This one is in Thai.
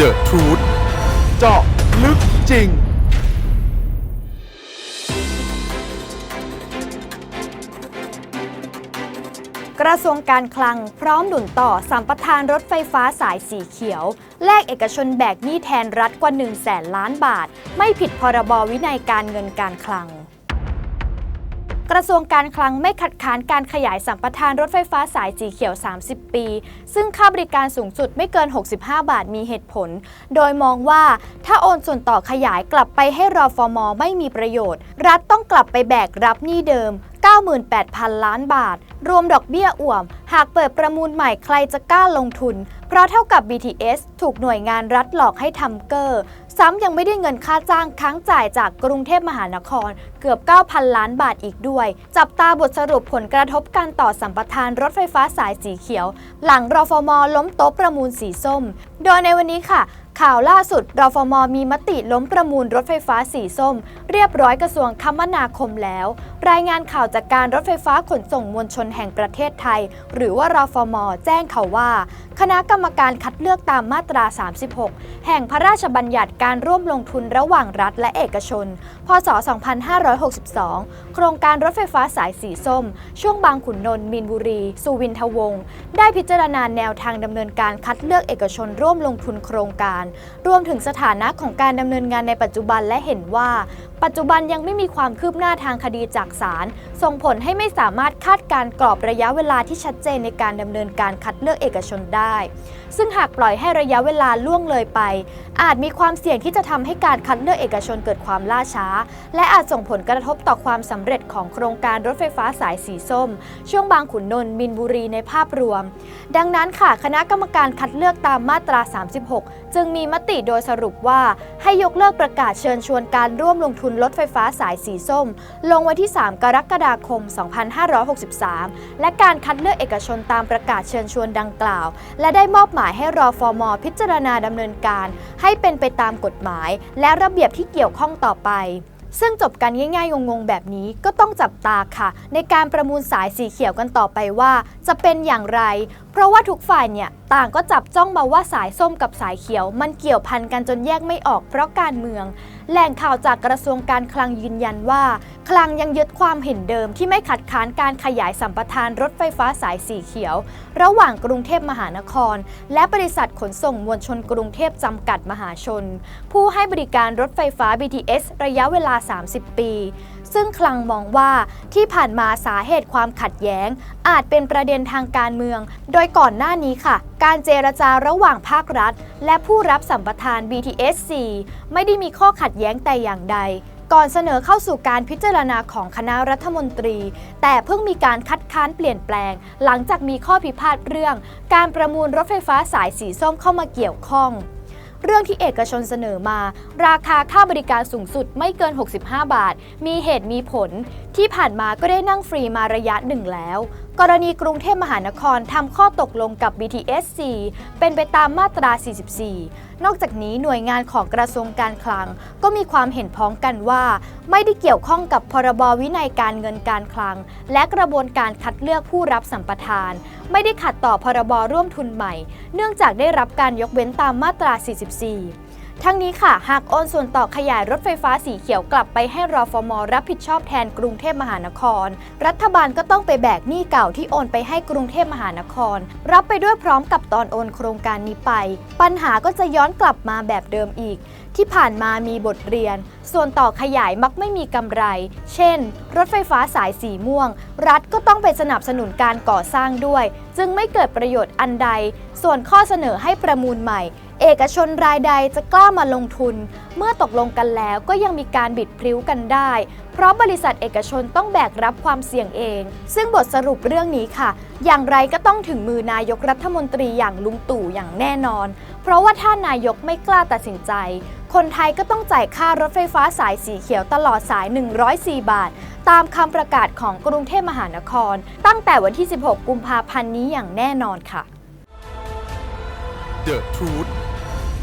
The Truth เจาะลึกจริง กระทรวงการคลังพร้อมหนุนต่อสัมปทานรถไฟฟ้าสายสีเขียว แลกเอกชนแบกหนี้แทนรัฐกว่า 1 0 0 0 0แสนล้านบาท ไม่ผิดพรบวินัยการเงินการคลัง กระทรวงการคลังไม่ขัดขานการขยายสัมปทานรถไฟฟ้าสายสีเขียว 30 ปี ซึ่งค่าบริการสูงสุดไม่เกิน 65 บาทมีเหตุผล โดยมองว่าถ้าโอนส่วนต่อขยายกลับไปให้รอฟอมไม่มีประโยชน์ รัฐต้องกลับไปแบกรับหนี้เดิม 98,000 ล้านบาท รวมดอกเบี้ยอ่วม หากเปิดประมูลใหม่ใครจะกล้าลงทุน เพราะเท่ากับ BTS ถูกหน่วยงานรัฐหลอกให้ทำเกอร์ ซ้ำยังไม่ได้เงินค่าจ้างค้างจ่ายจากกรุงเทพมหานคร เกือบ 9,000 ล้านบาทอีกด้วย จับตาบทสรุปผลกระทบการต่อสัมปทานรถไฟฟ้าสายสีเขียว หลังรฟมล้มโต๊ะประมูลสีส้ม โดยในวันนี้ค่ะข่าวล่าสุดรฟมมีมติล้มประมูลรถไฟฟ้าสีส้ม เรียบร้อยกระทรวงคมนาคมแล้ว รายงานข่าวจากการรถไฟฟ้าขนส่งมวลชนแห่งประเทศไทย หรือว่ารฟม แจ้งเขาวว่า คณะกรรมการคัดเลือกตามมาตรา 36 แห่งพระราชบัญญัติการร่วมลงทุนระหว่างรัฐและเอกชน พศ 2562 โครงการรถไฟฟ้าสายสีส้ม ช่วงบางขุนนนท์มีนบุรี สุวินทวงศ์ได้พิจารณาแนวทางดำเนินการคัดเลือกเอกชนร่วมลงทุนโครงการ รวมถึงสถานะของการดำเนินงานในปัจจุบันและเห็นว่า ปัจจุบันยังไม่มีความคืบหน้าทางคดีจากศาลส่งผลให้ไม่สามารถคาดการกรอบระยะเวลาที่ชัดเจนในการดำเนินการคัดเลือกเอกชนได้ ซึ่งหากปล่อยให้ระยะเวลาล่วงเลยไปอาจมีความเสี่ยงที่จะทำให้การคัดเลือกเอกชนเกิดความล่าช้า และอาจส่งผลกระทบต่อความสำเร็จของโครงการรถไฟฟ้าสายสีส้ม ช่วงบางขุนนนท์มินบุรีในภาพรวม ดังนั้นค่ะคณะกรรมการคัดเลือกตามมาตรา 36 จึงมีมติโดยสรุปว่า ให้ยกเลิกประกาศเชิญชวนการร่วมลงทุนรถไฟฟ้าสายสีส้ม ลงวันที่ 3 กรกฎาคม 2563 และการคัดเลือกเอกชนตามประกาศเชิญชวนดังกล่าว และได้มอบหมายให้รอฟอมพิจารณาดำเนินการให้เป็นไปตามกฎหมาย และระเบียบที่เกี่ยวข้องต่อไป ซึ่งจบกันง่ายๆ งงๆ แบบนี้ก็ต้องจับตาค่ะ ในการประมูลสายสีเขียวกันต่อไปว่า จะเป็นอย่างไร เพราะว่าทุกฝ่ายเนี่ย ต่างก็จับจ้องมาว่าสายส้มกับสายเขียว มันเกี่ยวพันกันจนแยกไม่ออกเพราะการเมือง แหล่งข่าวจากกระทรวงการคลังยืนยันว่า คลังยังยึดความเห็นเดิมที่ไม่ขัดขานการขยายสัมปทานรถไฟฟ้าสายสีเขียว ระหว่างกรุงเทพมหานคร และบริษัทขนส่งมวลชนกรุงเทพจำกัดมหาชน ผู้ให้บริการรถไฟฟ้า BTS ระยะเวลา 30 ปี ซึ่งคลังมองว่าที่ผ่านมาสาเหตุความขัดแย้ง อาจเป็นประเด็นทางการเมือง โดยก่อนหน้านี้ค่ะ การเจรจาระหว่างภาครัฐ และผู้รับสัมปทาน BTS 4ไม่ได้มีข้อขัดแย้งแต่อย่างใด ก่อนเสนอเข้าสู่การพิจารณาของคณะรัฐมนตรี แต่เพิ่งมีการคัดค้านเปลี่ยนแปลง หลังจากมีข้อพิพาทเรื่อง การประมูลรถไฟฟ้าสายสีส้มเข้ามาเกี่ยวข้อง เรื่องที่เอกชนเสนอมา ราคาค่าบริการสูงสุดไม่เกิน 65 บาท มีเหตุมีผล ที่ผ่านมาก็ได้นั่งฟรีมาระยะหนึ่งแล้ว กรณีกรุงเทพมหานครทำข้อตกลงกับ BTS 4 เป็นไปตามมาตรา 44 นอกจากนี้หน่วยงานของกระทรวงการคลัง ก็มีความเห็นพ้องกันว่า ไม่ได้เกี่ยวข้องกับพรบวินัยการเงินการคลัง และกระบวนการคัดเลือกผู้รับสัมปทาน ไม่ได้ขัดต่อพรบร่วมทุนใหม่ เนื่องจากได้รับการยกเว้นตามมาตรา 44 ทั้งนี้ค่ะ หากโอนส่วนต่อขยายรถไฟฟ้าสีเขียวกลับไปให้รอฟมรับผิดชอบแทนกรุงเทพมหานคร รัฐบาลก็ต้องไปแบกหนี้เก่าที่โอนไปให้กรุงเทพมหานคร รับไปด้วยพร้อมกับตอนโอนโครงการนี้ไป ปัญหาก็จะย้อนกลับมาแบบเดิมอีก ที่ผ่านมามีบทเรียน ส่วนต่อขยายมักไม่มีกำไร เช่น รถไฟฟ้าสายสีม่วง รัฐก็ต้องไปสนับสนุนการก่อสร้างด้วย จึงไม่เกิดประโยชน์อันใด ส่วนข้อเสนอให้ประมูลใหม่ เอกชนรายใดจะกล้ามาลงทุน เมื่อตกลงกันแล้วก็ยังมีการบิดพริ้วกันได้ เพราะบริษัทเอกชนต้องแบกรับความเสี่ยงเอง ซึ่งบทสรุปเรื่องนี้ค่ะ อย่างไรก็ต้องถึงมือนายกรัฐมนตรีอย่างลุงตู่อย่างแน่นอน เพราะว่าถ้านายกไม่กล้าตัดสินใจ คนไทยก็ต้องจ่ายค่ารถไฟฟ้าสายสีเขียวตลอดสาย 104 บาท ตามคำประกาศของกรุงเทพมหานคร ตั้งแต่วันที่ 16 กุมภาพันธ์นี้อย่างแน่นอนค่ะ The Truth